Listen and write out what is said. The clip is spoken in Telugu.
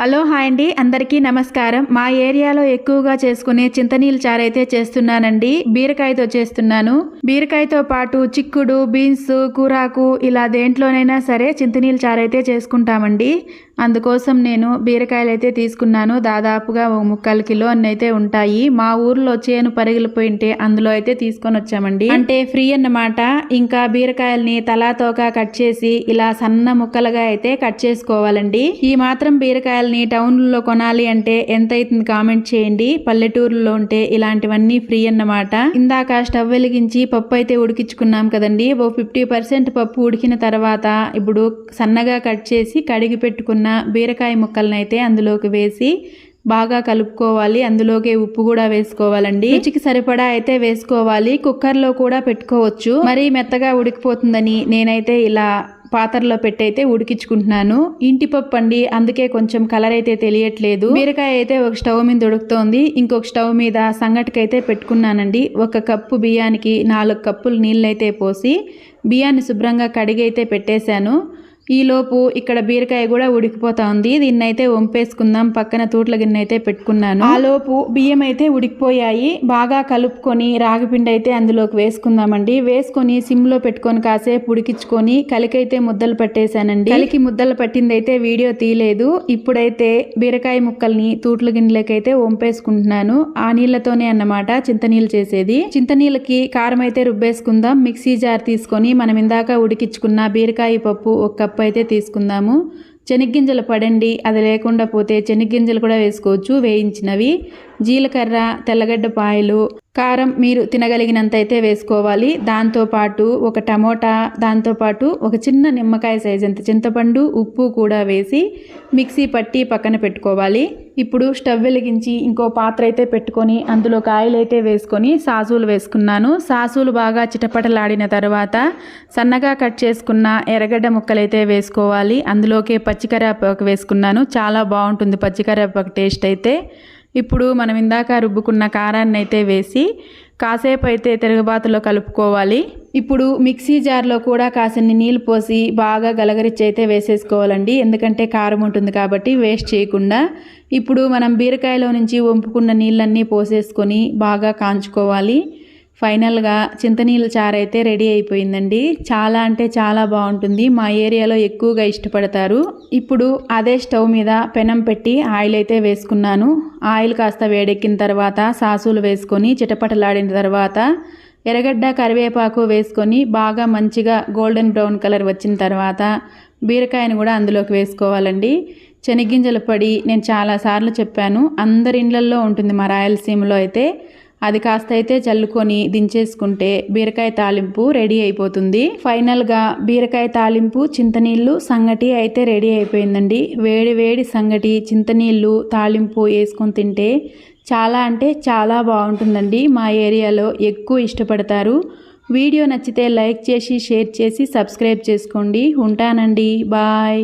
హలో హాయ్ అండి. అందరికీ నమస్కారం. మా ఏరియాలో ఎక్కువగా చేసుకునే చింతనీళ్ళ చారు అయితే చేస్తున్నానండి. బీరకాయతో చేస్తున్నాను. బీరకాయతో పాటు చిక్కుడు బీన్స్ కూరాకు ఇలా దేంట్లోనైనా సరే చింతనీళ్ళ చారు అయితే చేసుకుంటామండి. అందుకోసం నేను బీరకాయలు అయితే తీసుకున్నాను. దాదాపుగా ఒక ముక్కలు కిలో అన్నైతే అయితే ఉంటాయి. మా ఊర్లో చేను పరిగిలిపోయింటే అందులో అయితే తీసుకొని వచ్చామండి. అంటే ఫ్రీ అన్నమాట. ఇంకా బీరకాయల్ని తలాతోక కట్ చేసి ఇలా సన్న ముక్కలుగా అయితే కట్ చేసుకోవాలండి. ఈ మాత్రం బీరకాయల్ని టౌన్లో కొనాలి అంటే ఎంత అవుతుంది కామెంట్ చేయండి. పల్లెటూరులో ఉంటే ఇలాంటివన్నీ ఫ్రీ అన్నమాట. ఇందాక స్టవ్ వెలిగించి పప్పు అయితే ఉడికించుకున్నాం కదండి. ఓ ఫిఫ్టీ పర్సెంట్ పప్పు ఉడికిన తర్వాత ఇప్పుడు సన్నగా కట్ చేసి కడిగి పెట్టుకున్న బీరకాయ ముక్కలనైతే అయితే అందులోకి వేసి బాగా కలుపుకోవాలి. అందులోకి ఉప్పు కూడా వేసుకోవాలండి. రుచికి సరిపడా అయితే వేసుకోవాలి. కుక్కర్లో కూడా పెట్టుకోవచ్చు. మరీ మెత్తగా ఉడికిపోతుందని నేనైతే ఇలా పాత్రలో పెట్టయితే ఉడికించుకుంటున్నాను. ఇంటి పప్పు అండి. అందుకే కొంచెం కలర్ అయితే తెలియట్లేదు. బీరకాయ అయితే ఒక స్టవ్ మీద ఉడుకుతోంది. ఇంకొక స్టవ్ మీద సంగటికైతే పెట్టుకున్నానండి. ఒక కప్పు బియ్యానికి నాలుగు కప్పులు నీళ్ళైతే పోసి బియ్యాన్ని శుభ్రంగా కడిగి అయితే పెట్టేశాను. ఈలోపు ఇక్కడ బీరకాయ కూడా ఉడికిపోతా ఉంది దీన్ని అయితే వంపేసుకుందాం. పక్కన తూట్ల గిన్నె అయితే పెట్టుకున్నాను. ఆ లోపు బియ్యం అయితే ఉడికిపోయాయి. బాగా కలుపుకొని రాగిపిండి అయితే అందులోకి వేసుకుందామండి. వేసుకొని సిమ్లో పెట్టుకొని కాసేపు ఉడికించుకొని కలికైతే ముద్దలు పట్టేశానండి. కలికి ముద్దలు పట్టింది అయితే వీడియో తీయలేదు. ఇప్పుడైతే బీరకాయ ముక్కల్ని తూట్ల గిన్నెలకైతే వంపేసుకుంటున్నాను. ఆ నీళ్ళతోనే అన్నమాట చింతనీళ్ళు చేసేది. చింతనీళ్ళకి కారం అయితే రుబ్బేసుకుందాం. మిక్సీ జార్ తీసుకొని మనం ఇందాక ఉడికించుకున్న బీరకాయ పప్పు ఒక కప్పు అయితే తీసుకుందాము. శనగ్గింజలు పడండి అది లేకుండా పోతే శనగ్గింజలు కూడా వేసుకోవచ్చు వేయించినవి. జీలకర్ర తెల్లగడ్డ పాయలు కారం మీరు తినగలిగినంత అయితే వేసుకోవాలి దాంతోపాటు ఒక టమోటా దాంతోపాటు ఒక చిన్న నిమ్మకాయ సైజ్ అంత చింతపండు ఉప్పు కూడా వేసి మిక్సీ పట్టి పక్కన పెట్టుకోవాలి. ఇప్పుడు స్టవ్ వెలిగించి ఇంకో పాత్ర అయితే పెట్టుకొని అందులో కాయలు అయితే వేసుకొని సాసులు వేసుకున్నాను. సాసులు బాగా చిటపటలాడిన తర్వాత సన్నగా కట్ చేసుకున్న ఎర్రగడ్డ ముక్కలైతే వేసుకోవాలి. అందులోకే పచ్చికరేపాకు వేసుకున్నాను. చాలా బాగుంటుంది పచ్చికరేపాకు టేస్ట్ అయితే. ఇప్పుడు మనం ఇందాక రుబ్బుకున్న కారాన్ని అయితే వేసి కాసేపు అయితే తిరగబాతులో కలుపుకోవాలి. ఇప్పుడు మిక్సీ జార్లో కూడా కాసిన్ని నీళ్ళు పోసి బాగా గలగరిచ్చి అయితే వేసేసుకోవాలండి. ఎందుకంటే కారం ఉంటుంది కాబట్టి వేస్ట్ చేయకుండా. ఇప్పుడు మనం బీరకాయలో నుంచి వంపుకున్న నీళ్ళన్నీ పోసేసుకొని బాగా కాంచుకోవాలి. ఫైనల్గా చింతనీళ్ళ చారు అయితే రెడీ అయిపోయిందండి. చాలా అంటే చాలా బాగుంటుంది. మా ఏరియాలో ఎక్కువగా ఇష్టపడతారు. ఇప్పుడు అదే స్టవ్ మీద పెనం పెట్టి ఆయిల్ అయితే వేసుకున్నాను. ఆయిల్ కాస్త వేడెక్కిన తర్వాత సాసులు వేసుకొని చిటపటలాడిన తర్వాత ఎర్రగడ్డ కరివేపాకు వేసుకొని బాగా మంచిగా గోల్డెన్ బ్రౌన్ కలర్ వచ్చిన తర్వాత బీరకాయను కూడా అందులోకి వేసుకోవాలండి. శనగింజల పొడి నేను చాలాసార్లు చెప్పాను. అందరి ఇళ్ళల్లో ఉంటుంది మా రాయలసీమలో అయితే. అది కాస్త అయితే చల్లుకొని దించేసుకుంటే బీరకాయ తాలింపు రెడీ అయిపోతుంది. ఫైనల్గా బీరకాయ తాలింపు చింతనీళ్ళు సంగటి అయితే రెడీ అయిపోయిందండి. వేడి వేడి సంగటి చింతనీళ్ళు తాలింపు వేసుకొని తింటే చాలా అంటే చాలా బాగుంటుందండి. మా ఏరియాలో ఎక్కువ ఇష్టపడతారు. వీడియో నచ్చితే లైక్ చేసి షేర్ చేసి సబ్స్క్రైబ్ చేసుకోండి. ఉంటానండి. బాయ్.